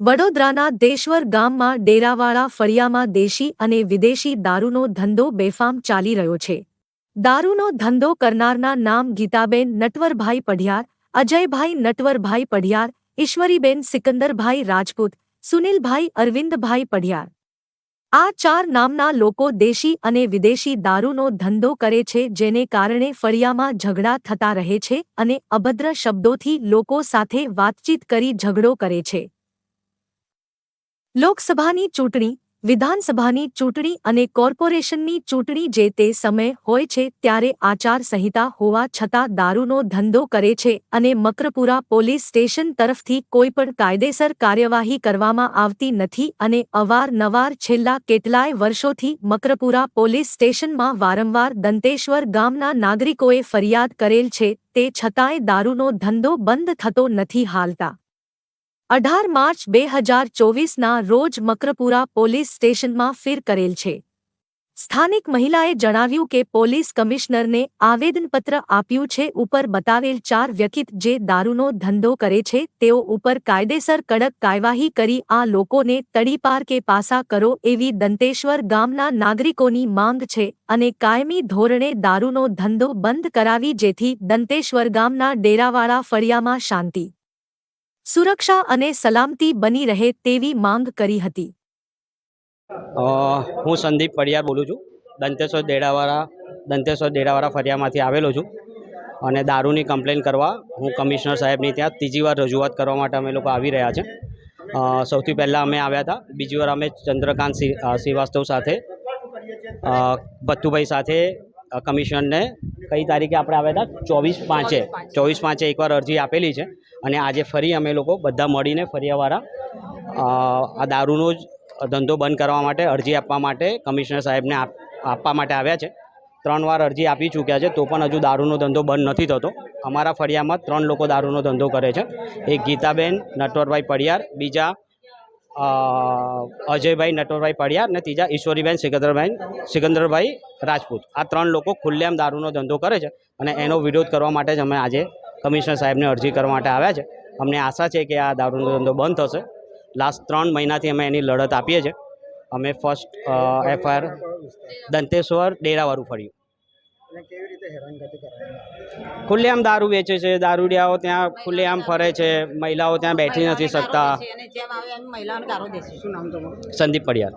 વડોદરાના દેશવર ગામમાં ડેરાવાળા ફળિયામાં દેશી અને વિદેશી દારૂનો ધંધો બેફામ ચાલી રહ્યો છે. દારૂનો ધંધો કરનારના નામ ગીતાબેન નટવરભાઈ પઢિયાર, અજયભાઈ નટવરભાઈ પઢિયાર, ઈશ્વરીબેન સિકંદરભાઈ રાજપૂત, સુનિલભાઈ અરવિંદભાઈ પઢિયાર. આ ચાર નામના લોકો દેશી અને વિદેશી દારૂનો ધંધો કરે છે જેને કારણે ફળિયામાં ઝઘડા થતા રહે છે અને અભદ્ર શબ્દોથી લોકો સાથે વાતચીત કરી ઝઘડો કરે છે. લોકસભાની ચૂંટણી, વિધાનસભાની ચૂંટણી અને કોર્પોરેશનની ચૂંટણી જે તે સમય હોય છે ત્યારે આચારસંહિતા હોવા છતાં દારૂનો ધંધો કરે છે અને મકરપુરા પોલીસ સ્ટેશન તરફથી કોઈપણ કાયદેસર કાર્યવાહી કરવામાં આવતી નથી અને અવારનવાર છેલ્લા કેટલાય વર્ષોથી મકરપુરા પોલીસ સ્ટેશનમાં વારંવાર દંતેશ્વર ગામના નાગરિકોએ ફરિયાદ કરેલ છે તે છતાંય દારૂનો ધંધો બંધ થતો નથી હાલતા. અઢાર માર્ચ બે હજાર ચોવીસના રોજ મકરપુરા પોલીસ સ્ટેશનમાં ફીર કરેલ છે. સ્થાનિક મહિલાએ જણાવ્યું કે પોલીસ કમિશનરને આવેદનપત્ર આપ્યું છે ઉપર બતાવેલ ચાર વ્યક્તિત જે દારૂનો ધંધો કરે છે તેઓ ઉપર કાયદેસર કડક કાર્યવાહી કરી આ લોકોને તડીપાર કે પાસા કરો એવી દંતેશ્વર ગામના નાગરિકોની માંગ છે અને કાયમી ધોરણે દારૂનો ધંધો બંધ કરાવી જેથી દંતેશ્વર ગામના ડેરાવાળા ફળિયામાં શાંતિ સુરક્ષા અને સલામતી બની રહે તેવી માંગ કરી હતી. હું સંદીપ પડિયાર બોલું છું. દંતેશ્વર દેડાવાળા દંતેશ્વર દેડાવાળા ફરિયામાંથી આવેલો છું અને દારૂની કમ્પ્લેન કરવા હું કમિશનર સાહેબની ત્યાં ત્રીજી વાર રજૂઆત કરવા માટે અમે લોકો આવી રહ્યા છે. સૌથી પહેલાં અમે આવ્યા હતા. બીજી વાર અમે ચંદ્રકાંત શ્રી- શ્રીવાસ્તવ સાથે ભત્તુભાઈ સાથે કમિશનરને કઈ તારીખે આપણે આવ્યા હતા? ચોવીસ પાંચે. ચોવીસ પાંચે એકવાર અરજી આપેલી છે. અને આજે ફરી અમે લોકો બધા મળીને ફરિયાવાળા આ દારૂનો જ ધંધો બંધ કરવા માટે અરજી આપવા માટે કમિશનર સાહેબને આપ- આપવા માટે આવ્યા છે. ત્રણ વાર અરજી આપી ચૂક્યા છે, તો પણ હજુ દારૂનો ધંધો બંધ નથી થતો. અમારા ફળિયામાં ત્રણ લોકો દારૂનો ધંધો કરે છે. એક ગીતાબેન, નટવરભાઈ પડિયાર, બીજા અજયભાઈ, નટવરભાઈ પડિયાર અને ત્રીજા ઈશ્વરીબેન સિકંદરભાઈ સિકંદરભાઈ રાજપૂત. આ ત્રણ લોકો ખુલ્લેઆમ દારૂનો ધંધો કરે છે અને એનો વિરોધ કરવા માટે જ અમે આજે કમિશનર સાહેબને અરજી કરવા માટે આવ્યા છે. અમને આશા છે કે આ દારૂનો ધંધો બંધ થશે. લાસ્ટ ત્રણ મહિનાથી અમે એની લડત આપીએ છીએ. અમે ફર્સ્ટ એફઆઈઆર દંતેશ્વર ડેરાવાળું ફર્યું. ખુલ્લેઆમ દારૂ વેચે છે દારૂડિયાઓ ત્યાં ખુલ્લેઆમ ફરે છે મહિલાઓ ત્યાં બેઠી નથી શકતા. અને જેમ આવે એમ મહિલાઓને ગારો દેશે શું નામ તમારું? સંદીપ પડિયાર.